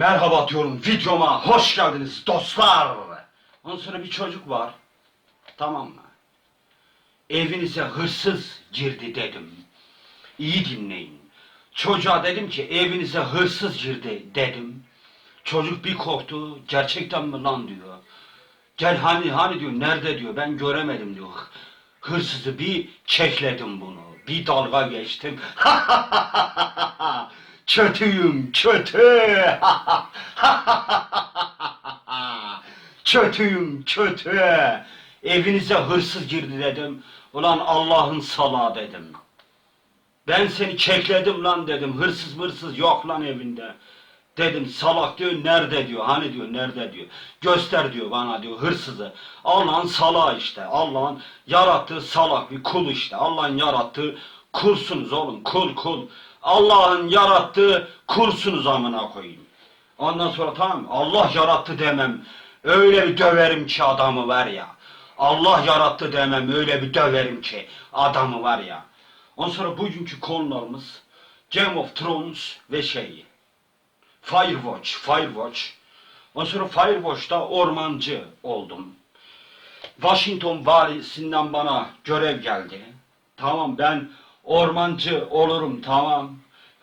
Merhaba diyorum videoma hoş geldiniz dostlar. Ondan sonra bir çocuk var. Tamam mı? Evinize hırsız girdi dedim. İyi dinleyin. Çocuğa dedim ki evinize hırsız girdi dedim. Çocuk bir korktu. Gerçekten mi lan diyor. Gel hani hani diyor nerede diyor ben göremedim diyor. Hırsızı bir çekledim bunu. Bir dalga geçtim. Kötüyüm kötü. Kötüyüm kötü. Evinize hırsız girdi dedim. Ulan Allah'ın salağı dedim. Ben seni çekledim lan dedim. Hırsız hırsız yok lan evinde. Dedim salak diyor nerede diyor. Hani diyor nerede diyor. Göster diyor bana diyor hırsızı. Allah'ın salağı işte. Allah'ın yarattığı salak bir kul işte. Allah'ın yarattığı kulsunuz oğlum. Kul kul. Allah'ın yarattığı kulsunuz amına koyayım. Ondan sonra tamam? Allah yarattı demem. Öyle bir döverim ki adamı var ya. Allah yarattı demem öyle bir döverim ki adamı var ya. Ondan sonra bugünkü konularımız Game of Thrones ve şey Firewatch, Firewatch. Ondan sonra Firewatch'ta ormancı oldum. Washington valisinden bana görev geldi. Tamam ben ormancı olurum tamam.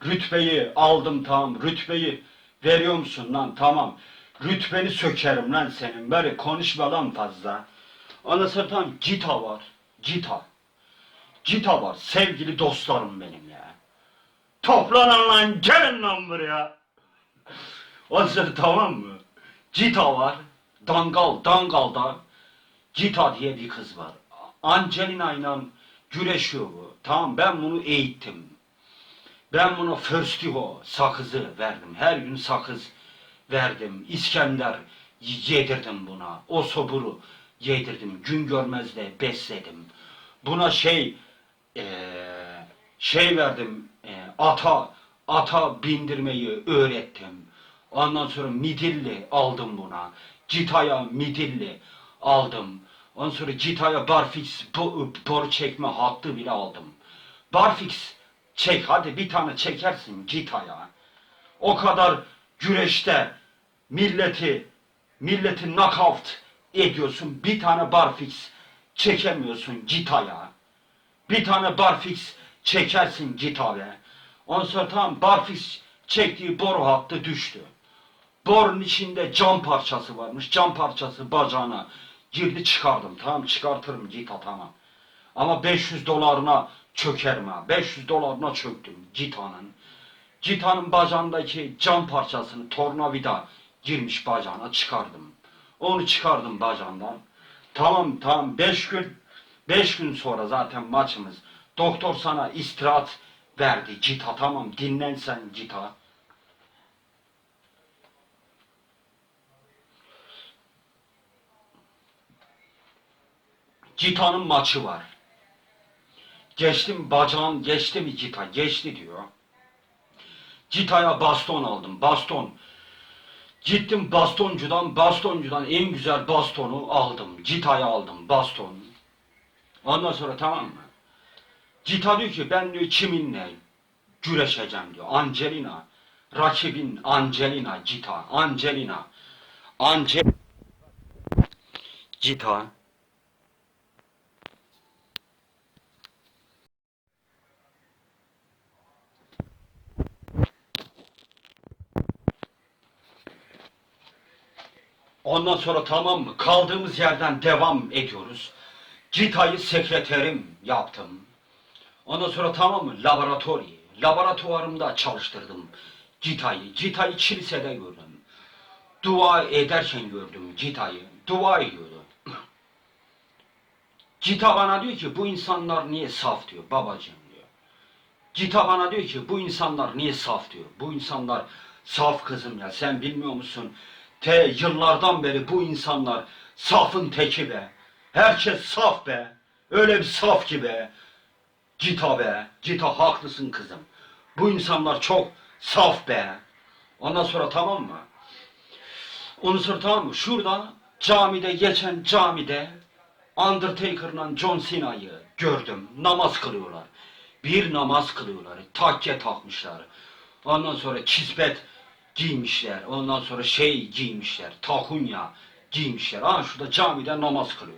Rütbeyi aldım tamam. Rütbeyi veriyor musun lan tamam. Rütbeni sökerim lan senin. Böyle konuşma lan fazla. Ondan sonra tamam Cita var. Cita. Cita var. Sevgili dostlarım benim ya. Toplanın lan gelin lan buraya. Ondan sonra tamam mı? Cita var. Dangal, Dangal'da Cita diye bir kız var. Angelina ile güreşiyor. Tamam ben bunu eğittim. Ben buna Förstiho sakızı verdim. Her gün sakız verdim. İskender yedirdim buna. O soburu yedirdim. Gün görmez de besledim. Buna şey eee, şey verdim. eee, ata ata bindirmeyi öğrettim. Ondan sonra midilli aldım buna. Citaya midilli aldım. Ondan sonra Citaya barfix bo- boru çekme hattı bile aldım. Barfix çek hadi bir tane çekersin Citaya. O kadar güreşte milleti milleti knockout ediyorsun. Bir tane barfix çekemiyorsun Citaya. Bir tane barfix çekersin Citaya. Ondan sonra tamam barfix çektiği boru hattı düştü. Borun içinde cam parçası varmış. Cam parçası bacağına girdi çıkardım. Tamam çıkartırım Cita tamam. Ama 500 dolarına çökerim ha. 500 dolarına çöktüm Cita'nın. Cita'nın bacağındaki cam parçasını tornavida girmiş bacağına çıkardım. Onu çıkardım bacağından. Tamam tamam 5 gün 5 gün sonra zaten maçımız. Doktor sana istirahat verdi Cita tamam dinlen sen Cita. Cita'nın maçı var. Geçtim bacağın geçti mi Cita? Geçti diyor. Cita'ya baston aldım. Baston. Gittim bastoncudan, bastoncudan en güzel bastonu aldım. Cita'ya aldım baston. Ondan sonra tamam mı? Cita diyor ki ben diyor kiminle güreşeceğim diyor. Angelina. Rakibin Angelina Cita. Angelina. Angel Cita. Ondan sonra tamam mı? Kaldığımız yerden devam ediyoruz. Cita'yı sekreterim yaptım. Ondan sonra tamam mı? Laboratuvarı. Laboratuvarımda çalıştırdım Cita'yı. Cita'yı kilisede gördüm. Dua ederken gördüm Cita'yı. Dua ediyordu. Cita bana diyor ki bu insanlar niye saf diyor babacığım diyor. Cita bana diyor ki bu insanlar niye saf diyor. Bu insanlar saf kızım ya sen bilmiyor musun? Te yıllardan beri bu insanlar safın teki be. Herkes saf be. Öyle bir saf ki be. Cita be. Cita haklısın kızım. Bu insanlar çok saf be. Ondan sonra tamam mı? Ondan sonra tamam mı? Şurada camide geçen camide Undertaker'la John Cena'yı gördüm. Namaz kılıyorlar. Bir namaz kılıyorlar. Takke takmışlar. Ondan sonra kisbet giymişler. Ondan sonra şey giymişler. Takunya giymişler. Ha şurada camide namaz kılıyor.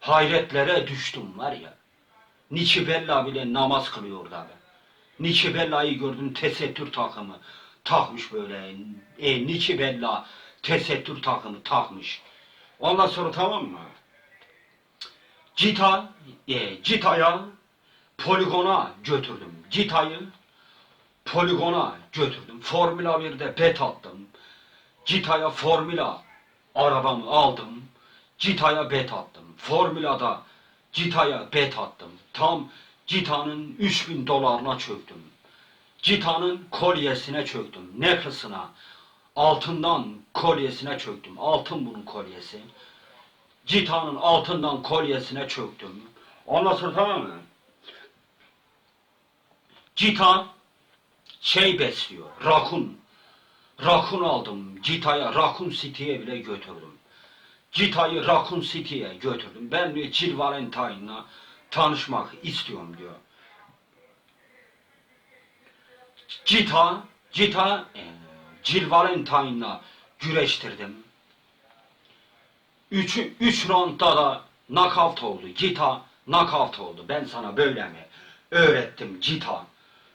Hayretlere düştüm var ya. Niki Bella bile namaz kılıyor orada be. Niki Bella'yı gördüm tesettür takımı takmış böyle. E, Niki Bella tesettür takımı takmış. Ondan sonra tamam mı? Cita, e, Cita'ya poligona götürdüm. Cita'yı poligona götürdüm. Formula 1'de bet attım. Cita'ya Formula arabamı aldım. Cita'ya bet attım. Formula'da Cita'ya bet attım. Tam Cita'nın 3000 dolarına çöktüm. Cita'nın kolyesine çöktüm. Necklace'ına. Altından kolyesine çöktüm. Altın bunun kolyesi. Cita'nın altından kolyesine çöktüm. Sonra tamam mı? Cita şey besliyor. Rakun. Rakun aldım. Cita'ya Rakun City'ye bile götürdüm. Cita'yı Rakun City'ye götürdüm. Ben diyor Jill Valentine'la tanışmak istiyorum diyor. Cita, Cita e, Jill Valentine'la güreştirdim. Üç, üç roundda da knockout oldu. Cita knockout oldu. Ben sana böyle mi öğrettim Cita?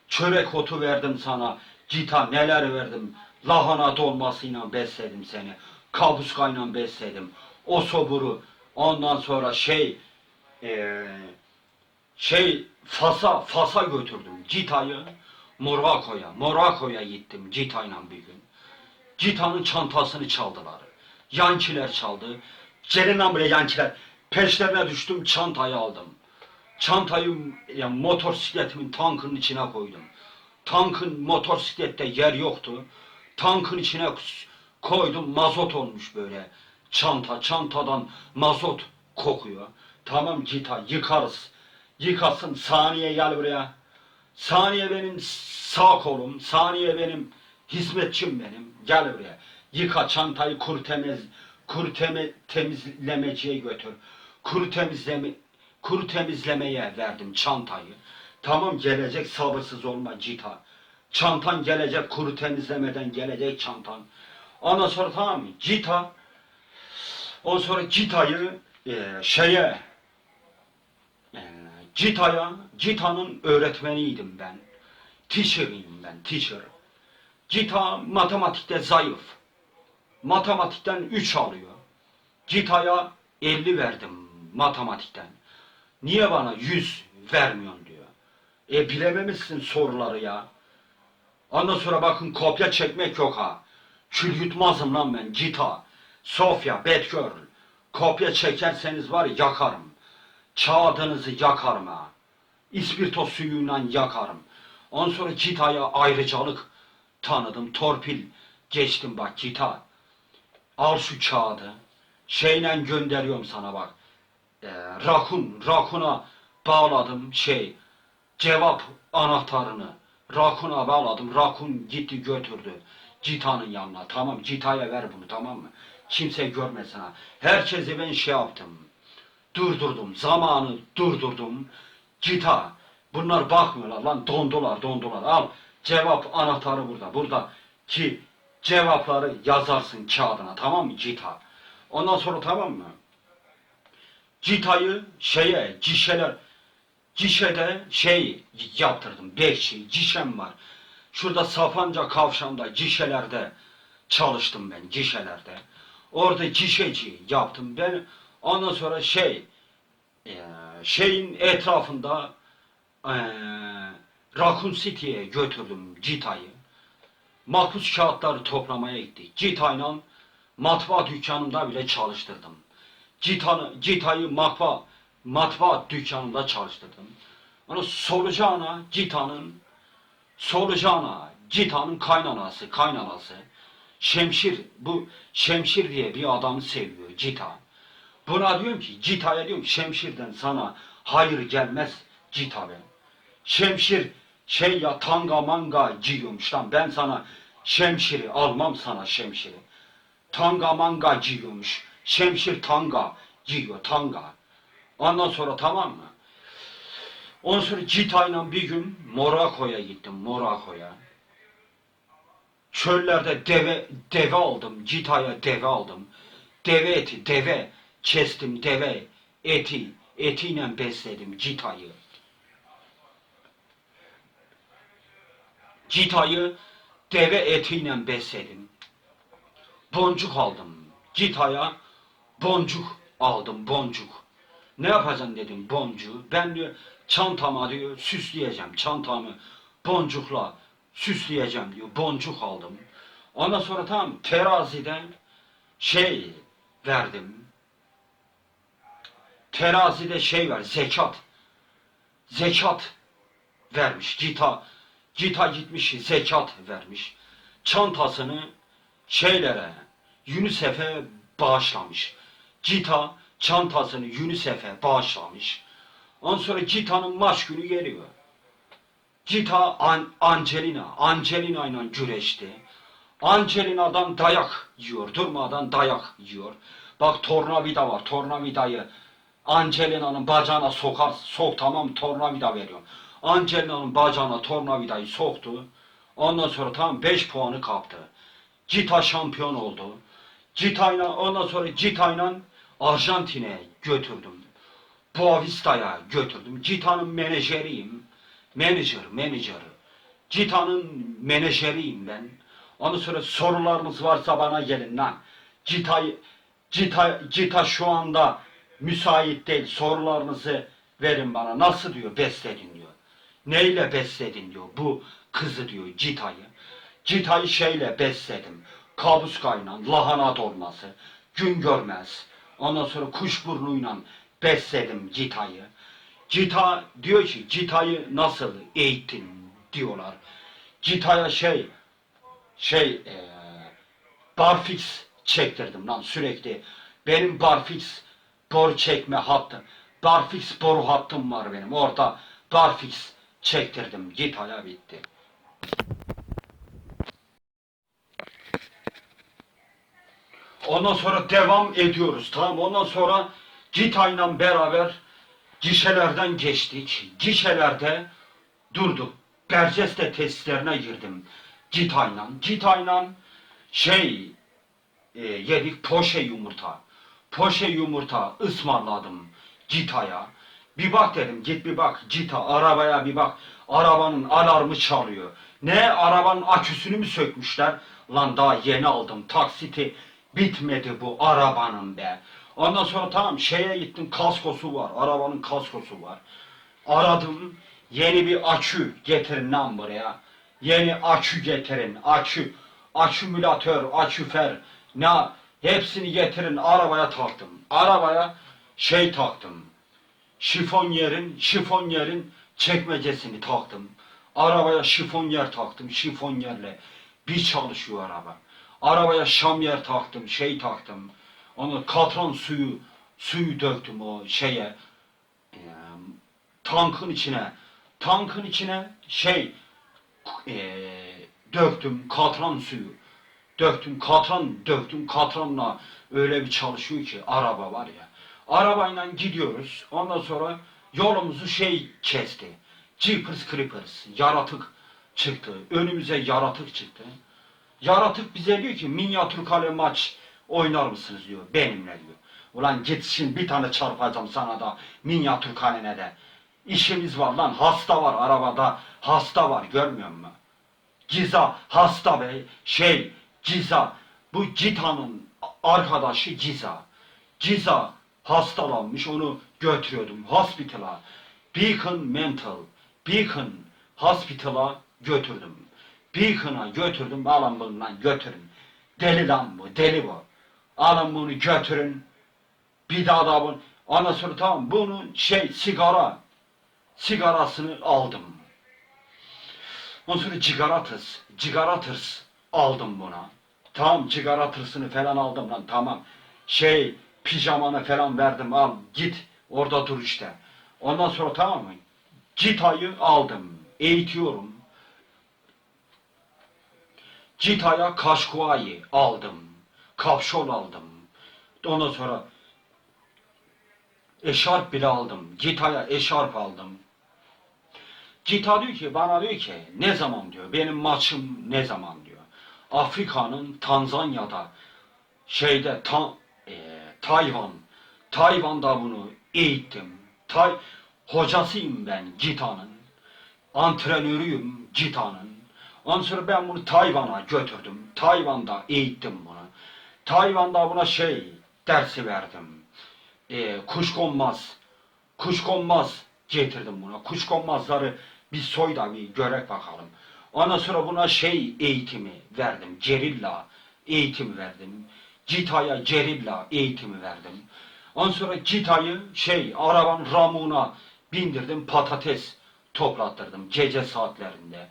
Çörek otu verdim sana. Cita neler verdim. Lahana dolmasıyla besledim seni. Kabuskayla besledim. O soburu ondan sonra şey eee şey Fas'a Fas'a götürdüm Cita'yı Morvako'ya Morvako'ya gittim Cita'yla bir gün. Cita'nın çantasını çaldılar. Yankiler çaldı. Ceren'le bile yankiler. Peşlerine düştüm çantayı aldım. Çantayı yani motosikletimin tankın içine koydum. Tankın motosiklette yer yoktu. Tankın içine koydum mazot olmuş böyle. Çanta, çantadan mazot kokuyor. Tamam Cita yıkarız. Yıkasın saniye gel buraya. Saniye benim sağ kolum. Saniye benim hizmetçim benim. Gel buraya. Yıka çantayı kuru temiz kuru teme, temizlemeciye götür. Kuru temizleme kuru temizlemeye verdim çantayı. Tamam gelecek sabırsız olma Cita. Çantan gelecek kuru temizlemeden gelecek çantan. Ondan sonra tamam mı? Cita Ondan sonra Cita'yı e, şeye e, Cita'ya Cita'nın öğretmeniydim ben. Teacher'ıyım ben, teacher. Cita matematikte zayıf. Matematikten 3 alıyor. Cita'ya 50 verdim matematikten. Niye bana 100 vermiyorsun diyor. E bilememişsin soruları ya. Ondan sonra bakın kopya çekmek yok ha. Kül yutmazım lan ben Cita. Sofya, Betgirl. Kopya çekerseniz var ya yakarım. Kağıdınızı yakarım ha. İspirto suyuyla yakarım. Ondan sonra Cita'ya ayrıcalık tanıdım. Torpil geçtim bak Cita. Al şu kağıdı. Şeyle gönderiyorum sana bak. Ee, rakun, rakuna bağladım şey. Cevap anahtarını. Rakuna bağladım. Rakun gitti götürdü. Cita'nın yanına. Tamam Cita'ya ver bunu tamam mı? Kimse görmesin ha. Herkese ben şey yaptım. Durdurdum. Zamanı durdurdum. Cita. Bunlar bakmıyorlar lan. Dondular dondular. Al. Cevap anahtarı burada. Burada ki cevapları yazarsın kağıdına. Tamam mı Cita? Ondan sonra tamam mı? Cita'yı şeye, cişeler, cişede şey yaptırdım. Bekçi, cişem var. Şurada Sapanca kavşağında cişelerde çalıştım ben, cişelerde. Orada cişeci yaptım ben. Ondan sonra şey, e, şeyin etrafında e, Raccoon City'ye götürdüm Cita'yı. Makbuz kağıtları toplamaya gittik. Cita'yla matbaa dükkanında bile çalıştırdım. Cita'nı, Cita'yı matbaa, matbaa dükkanında çalıştırdım. Onu solucağına Cita'nın solucağına Cita'nın kaynanası, kaynanası. Şemşir, bu Şemşir diye bir adamı seviyor Cita. Buna diyorum ki, Cita'ya diyorum Şemşir'den sana hayır gelmez Cita ben. Şemşir şey ya tanga manga giyiyormuş lan ben sana şemşiri almam sana şemşiri. Tanga manga giyiyormuş. Şemşir tanga giyiyor tanga. Ondan sonra tamam mı? Ondan sonra Cita'yla bir gün Morako'ya gittim Morako'ya. Çöllerde deve deve aldım. Citaya deve aldım. Deve eti, deve kestim, deve eti, etiyle besledim citayı. Citayı deve etiyle besledim. Boncuk aldım. Citaya boncuk aldım, boncuk. Ne yapacaksın dedim boncuğu. Ben diyor çantama diyor süsleyeceğim. Çantamı boncukla süsleyeceğim diyor. Boncuk aldım. Ondan sonra tam teraziden şey verdim. Terazide şey var zekat. Zekat vermiş. Cita, Cita gitmiş zekat vermiş. Çantasını şeylere, UNICEF'e bağışlamış. Cita çantasını UNICEF'e bağışlamış. Ondan sonra Cita'nın maç günü geliyor. Cita An Angelina, Angelina ile güreşti. Angelina'dan dayak yiyor, durmadan dayak yiyor. Bak tornavida var, tornavidayı Angelina'nın bacağına sokar, sok tamam tornavida veriyor. Angelina'nın bacağına tornavidayı soktu. Ondan sonra tam 5 puanı kaptı. Cita şampiyon oldu. Cita'yla ondan sonra Cita'yla Arjantin'e götürdüm. Boavista'ya götürdüm. Cita'nın menajeriyim. Menajer, menajer. Cita'nın menajeriyim ben. Ondan sonra sorularınız varsa bana gelin lan. Cita, Cita, Cita şu anda müsait değil. Sorularınızı verin bana. Nasıl diyor besledin diyor. Neyle besledin diyor. Bu kızı diyor Cita'yı. Cita'yı şeyle besledim. Kabuskayla, lahana dolması, gün görmez. Ondan sonra kuşburnuyla besledim Cita'yı. Cita diyor ki Cita'yı nasıl eğittin diyorlar. Cita'ya şey şey eee barfix çektirdim lan sürekli. Benim barfix boru çekme hattım. Barfix boru hattım var benim. Orada barfix çektirdim. Cita'ya bitti. Ondan sonra devam ediyoruz. Tamam ondan sonra Cita'yla beraber gişelerden geçtik. Gişelerde durduk. Berceste testlerine girdim. Cita'yla. Cita'yla şey e, yedik poşe yumurta. Poşe yumurta ısmarladım Cita'ya. Bir bak dedim git bir bak Cita arabaya bir bak. Arabanın alarmı çalıyor. Ne arabanın aküsünü mü sökmüşler? Lan daha yeni aldım taksiti bitmedi bu arabanın be. Ondan sonra tamam şeye gittim kaskosu var. Arabanın kaskosu var. Aradım yeni bir akü getirin lan buraya. Yeni akü getirin. Akü. Akümülatör, aküfer. Ne? Hepsini getirin arabaya taktım. Arabaya şey taktım. Şifonyerin, şifonyerin çekmecesini taktım. Arabaya şifonyer taktım. Şifonyerle bir çalışıyor araba. Arabaya şamyer taktım, şey taktım. Onu katran suyu suyu döktüm o şeye. e, tankın içine. Tankın içine şey e, döktüm katran suyu. Döktüm katran döktüm katranla öyle bir çalışıyor ki araba var ya. Arabayla gidiyoruz. Ondan sonra yolumuzu şey kesti. Jeepers Creepers yaratık çıktı. Önümüze yaratık çıktı. Yaratık bize diyor ki minyatür kale maç oynar mısınız diyor benimle diyor. Ulan git şimdi bir tane çarpacağım sana da minyatür kalene de. İşimiz var lan hasta var arabada hasta var görmüyor musun? Giza hasta bey şey Giza bu Cita'nın arkadaşı Giza. Giza hastalanmış onu götürüyordum hospital'a. Beacon Mental Beacon Hospital'a götürdüm. Beacon'a götürdüm alın bunu lan götürün. Deli lan bu deli bu. Alın bunu götürün. Bir daha da bunu. Sonra tamam bunu şey sigara sigarasını aldım. Ondan sonra cigaratız, cigaratız aldım buna. Tamam cigaratısını falan aldım lan tamam. Şey pijamanı falan verdim al git orada dur işte. Ondan sonra tamam mı? Citayı aldım. Eğitiyorum. Citaya kaşkuayı aldım. Kapşon aldım. Ondan sonra eşarp bile aldım. Citaya eşarp aldım. Cita diyor ki bana diyor ki ne zaman diyor benim maçım ne zaman diyor. Afrika'nın Tanzanya'da şeyde ta, e, Tayvan Tayvan'da bunu eğittim. Tay hocasıyım ben gitanın. Antrenörüyüm gitanın. Ondan sonra ben bunu Tayvan'a götürdüm. Tayvan'da eğittim bunu. Tayvan'da buna şey dersi verdim. E, kuşkonmaz. Kuşkonmaz getirdim buna. Kuşkonmazları bir soy da bir görek bakalım. Ondan sonra buna şey eğitimi verdim. Cerilla eğitimi verdim. Cita'ya cerilla eğitimi verdim. Ondan sonra Cita'yı şey arabanın ramuğuna bindirdim patates toplattırdım gece saatlerinde.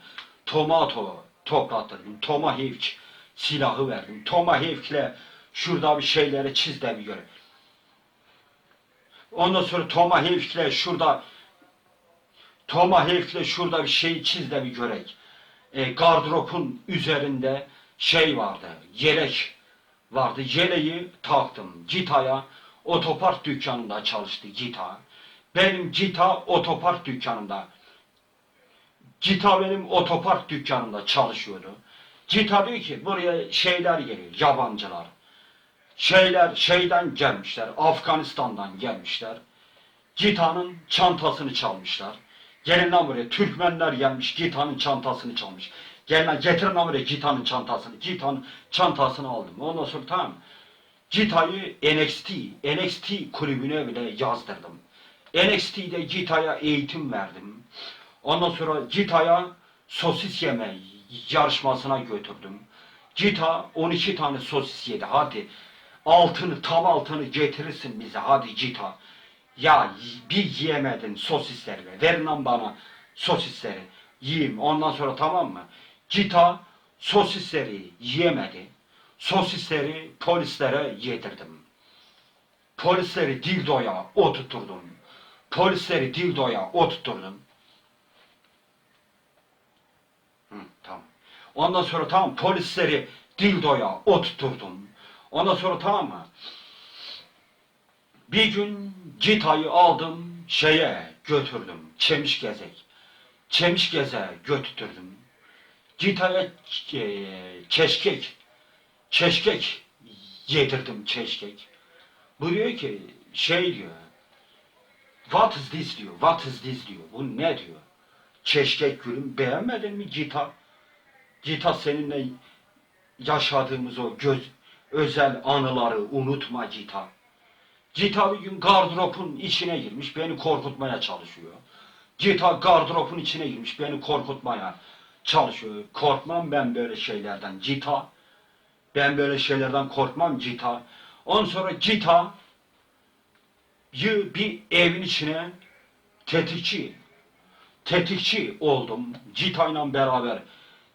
Tomato toplattırdım. Tomahawk silahı verdim. Tomahawk'le şurada bir şeyleri çiz de bir göre. Ondan sonra Tomahawk'le şurada Tomahawk'le şurada bir şey çiz de bir görek. E, gardırobun üzerinde şey vardı, yelek vardı. Yeleği taktım Cita'ya. Otopark dükkanında çalıştı Cita. Benim Cita otopark dükkanında. Cita benim otopark dükkanında çalışıyordu. Cita diyor ki buraya şeyler geliyor, yabancılar. Şeyler şeyden gelmişler, Afganistan'dan gelmişler. Gita'nın çantasını çalmışlar. Gelin lan buraya Türkmenler gelmiş Gita'nın çantasını çalmış. Gelin lan getirin lan buraya Gita'nın çantasını. Gita'nın çantasını aldım. Ondan sonra tamam. Gita'yı NXT, NXT kulübüne bile yazdırdım. NXT'de Gita'ya eğitim verdim. Ondan sonra Gita'ya sosis yeme yarışmasına götürdüm. Gita 12 tane sosis yedi. Hadi altını tam altını getirirsin bize. Hadi Gita. Ya bir yiyemedin sosisleri be. Verin lan bana sosisleri. Yiyeyim. Ondan sonra tamam mı? Cita sosisleri yiyemedi. Sosisleri polislere yedirdim. Polisleri dildoya oturturdum. Polisleri dildoya oturturdum. Hı, tamam. Ondan sonra tamam polisleri dildoya oturturdum. Ondan sonra tamam mı? Bir gün Cita'yı aldım şeye götürdüm. Çemiş gezek. Çemiş geze götürdüm. Cita'ya e, keşkek, keşkek yedirdim keşkek. Bu diyor ki şey diyor. What is this diyor. What is this diyor. Bu ne diyor. Keşkek gülüm beğenmedin mi Cita? Cita seninle yaşadığımız o göz, özel anıları unutma Cita. Cita bir gün gardırobun içine girmiş, beni korkutmaya çalışıyor. Cita gardırobun içine girmiş, beni korkutmaya çalışıyor. Korkmam ben böyle şeylerden Cita. Ben böyle şeylerden korkmam Cita. Ondan sonra Cita bir evin içine tetikçi, tetikçi oldum. Cita'yla beraber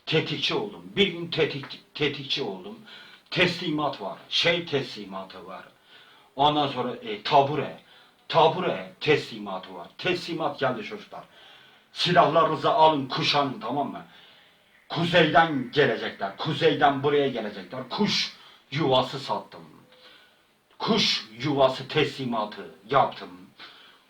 tetikçi oldum. Bir gün tetik, tetikçi oldum. Teslimat var, şey teslimatı var. Ondan sonra e, tabure, tabure teslimatı var. Teslimat geldi çocuklar. Silahlarınızı alın, kuşanın tamam mı? Kuzeyden gelecekler, kuzeyden buraya gelecekler. Kuş yuvası sattım. Kuş yuvası teslimatı yaptım.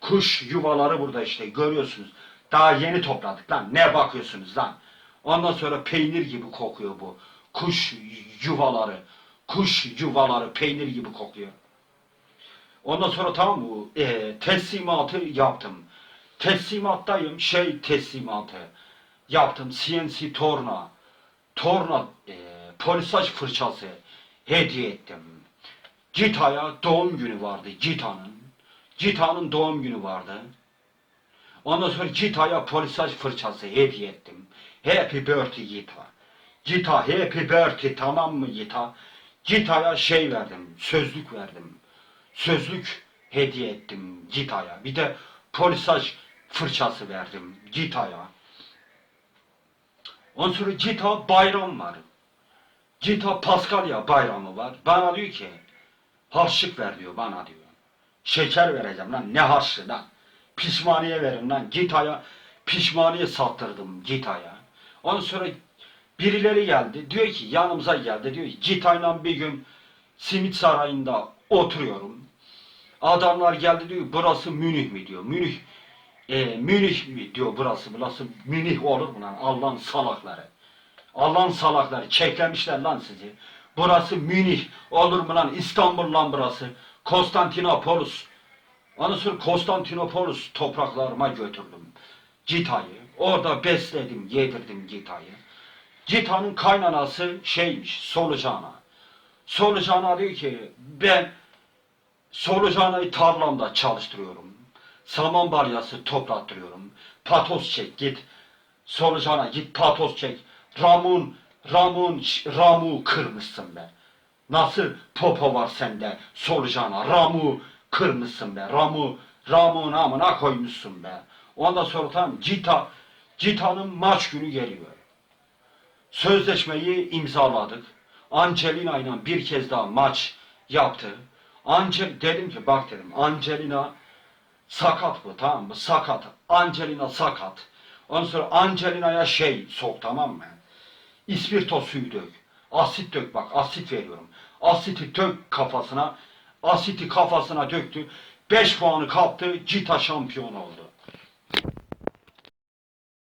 Kuş yuvaları burada işte görüyorsunuz. Daha yeni topladık lan. Ne bakıyorsunuz lan? Ondan sonra peynir gibi kokuyor bu. Kuş yuvaları. Kuş yuvaları peynir gibi kokuyor. Ondan sonra tamam mı? E, teslimatı yaptım. Teslimattayım. Şey teslimatı yaptım. CNC torna. Torna e, polisaj fırçası hediye ettim. Cita'ya doğum günü vardı. Cita'nın. Cita'nın doğum günü vardı. Ondan sonra Cita'ya polisaj fırçası hediye ettim. Happy birthday Cita. Cita happy birthday tamam mı Cita? Cita'ya şey verdim. Sözlük verdim sözlük hediye ettim Gita'ya. Bir de polisaj fırçası verdim Gita'ya. Ondan sonra Gita bayram var. Gita Paskalya bayramı var. Bana diyor ki harçlık ver diyor bana diyor. Şeker vereceğim lan ne harçlı lan. Pişmaniye verin lan. Gita'ya pişmaniye sattırdım Gita'ya. Ondan sonra birileri geldi. Diyor ki yanımıza geldi. Diyor ki Gita'yla bir gün Simit Sarayı'nda oturuyorum. Adamlar geldi diyor burası Münih mi diyor. Münih e, Münih mi diyor burası. Burası Münih olur mu lan Allah'ın salakları. Allah'ın salakları çeklemişler lan sizi. Burası Münih. Olur mu lan İstanbul lan burası. Konstantinopolis. Sonra Konstantinopolis topraklarıma götürdüm. Cita'yı. Orada besledim, yedirdim Cita'yı. Cita'nın kaynanası şeymiş, Solucana. Solucana diyor ki ben Solucana'yı tarlamda çalıştırıyorum. Saman balyası toplattırıyorum. Patos çek git. Solucana git patos çek. Ramun, Ramun, Ramu kırmışsın be. Nasıl popo var sende solucana? Ramu kırmışsın be. Ramu, Ramu'nun amına koymuşsun be. Ondan sonra tam Cita, Cita'nın maç günü geliyor. Sözleşmeyi imzaladık. Angelina ile bir kez daha maç yaptı. Angel dedim ki bak dedim Angelina sakat bu tamam mı? Sakat. Angelina sakat. Ondan sonra Angelina'ya şey sok tamam mı? İspirto suyu dök. Asit dök bak asit veriyorum. Asiti dök kafasına. Asiti kafasına döktü. 5 puanı kaptı. Cita şampiyon oldu.